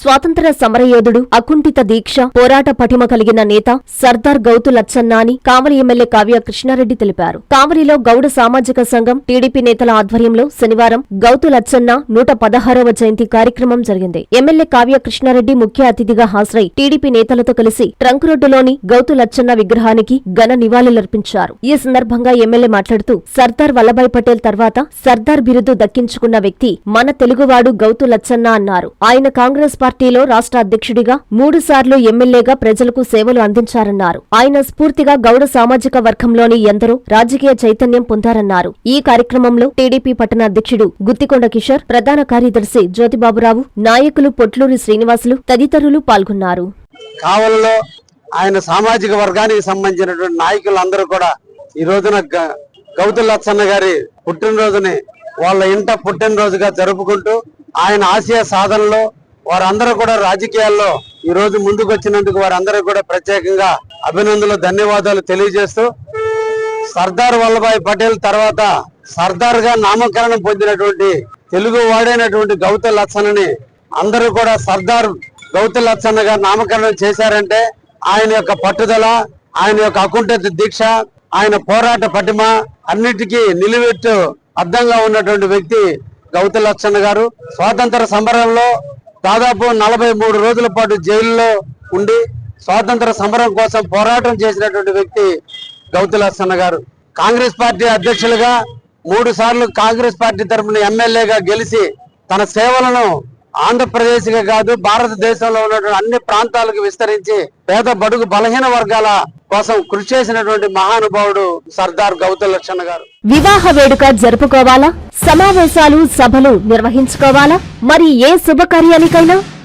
స్వాతంత్ర సమరయోధుడు అకుంఠిత దీక్ష పోరాట పటిమ కలిగిన నేత సర్దార్ గౌతు లచ్చన్న అని కావలి ఎమ్మెల్యే కావ్య కృష్ణారెడ్డి తెలిపారు. కావలిలో గౌడ సామాజిక సంఘం టీడీపీ నేతల ఆధ్వర్యంలో శనివారం గౌతు లచ్చన్న నూట పదహారవ జయంతి కార్యక్రమం జరిగింది. ఎమ్మెల్యే కావ్య కృష్ణారెడ్డి ముఖ్య అతిథిగా హాజరై టీడీపీ నేతలతో కలిసి ట్రంక్ రోడ్డులోని గౌతు లచ్చన్న విగ్రహానికి ఘన నివాళులర్పించారు. ఈ సందర్భంగా ఎమ్మెల్యే మాట్లాడుతూ సర్దార్ వల్లభాయ్ పటేల్ తర్వాత సర్దార్ బిరుదు దక్కించుకున్న వ్యక్తి మన తెలుగువాడు గౌతు లచ్చన్న అన్నారు. ఆయన కాంగ్రెస్ పార్టీ పార్టీలో రాష్ట్ర అధ్యక్షుడిగా మూడుసార్లు ఎమ్మెల్యేగా ప్రజలకు సేవలు అందించారన్నారు. ఆయన స్ఫూర్తిగా గౌడ సామాజిక వర్గంలోని ఎందరో రాజకీయ చైతన్యం పొందారన్నారు. ఈ కార్యక్రమంలో టీడీపీ పట్టణ అధ్యక్షుడు గుత్తికొండ కిషోర్ ప్రధాన కార్యదర్శి జ్యోతిబాబురావు నాయకులు పొట్లూరి శ్రీనివాసులు తదితరులు పాల్గొన్నారు. కావలలో ఆయన సామాజిక వర్గానికి సంబంధించినటువంటి నాయకులందరూ కూడా ఈ రోజున గ- గౌతు లచ్చన్న గారి పుట్టినరోజుని వాళ్ళ ఇంట పుట్టినరోజుగా జరుపుకుంటూ ఆయన ఆశయ సాధనలో వారందరూ కూడా రాజకీయాల్లో ఈ రోజు ముందుకు వచ్చినందుకు వారందరూ కూడా ప్రత్యేకంగా అభినందనలు ధన్యవాదాలు తెలియజేస్తూ సర్దార్ వల్లభాయ్ పటేల్ తర్వాత సర్దార్గా నామకరణం పొందినటువంటి తెలుగు వాడైనటువంటి గౌత లచ్చన్నని అందరూ కూడా సర్దార్ గౌత లచ్చన్న గారు నామకరణం చేశారంటే ఆయన యొక్క పట్టుదల ఆయన యొక్క అకుంఠిత దీక్ష ఆయన పోరాట పటిమ అన్నిటికీ నిలువెట్టు అర్థంగా ఉన్నటువంటి వ్యక్తి గౌత లచ్చన్న గారు. స్వాతంత్ర సంబరంలో దాదాపు నలభై మూడు రోజుల పాటు జైల్లో ఉండి స్వాతంత్ర సమరం కోసం పోరాటం చేసినటువంటి వ్యక్తి గౌతులసన్న గారు. కాంగ్రెస్ పార్టీ అధ్యక్షులుగా మూడు సార్లు కాంగ్రెస్ పార్టీ తరఫున ఎమ్మెల్యేగా గెలిచి తన సేవలను ఆంధ్రప్రదేశ్గా కాదు భారతదేశంలో ఉన్నటువంటి అన్ని ప్రాంతాలకు విస్తరించి పేద బడుగు బలహీన వర్గాల కోసం కృషి చేసినటువంటి మహానుభావుడు సర్దార్ గౌతల్ లక్షణ గారు. వివాహ వేడుక జరుపుకోవాలా? సమావేశాలు సభలు నిర్వహించుకోవాలా? మరి ఏ శుభకార్యానికైనా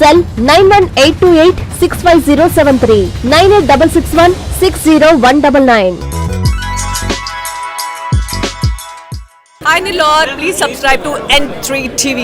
Cell nine one eight two eight six five zero seven three nine eight double six one six zero one double nine Hi Nilor, please subscribe to N3 TV.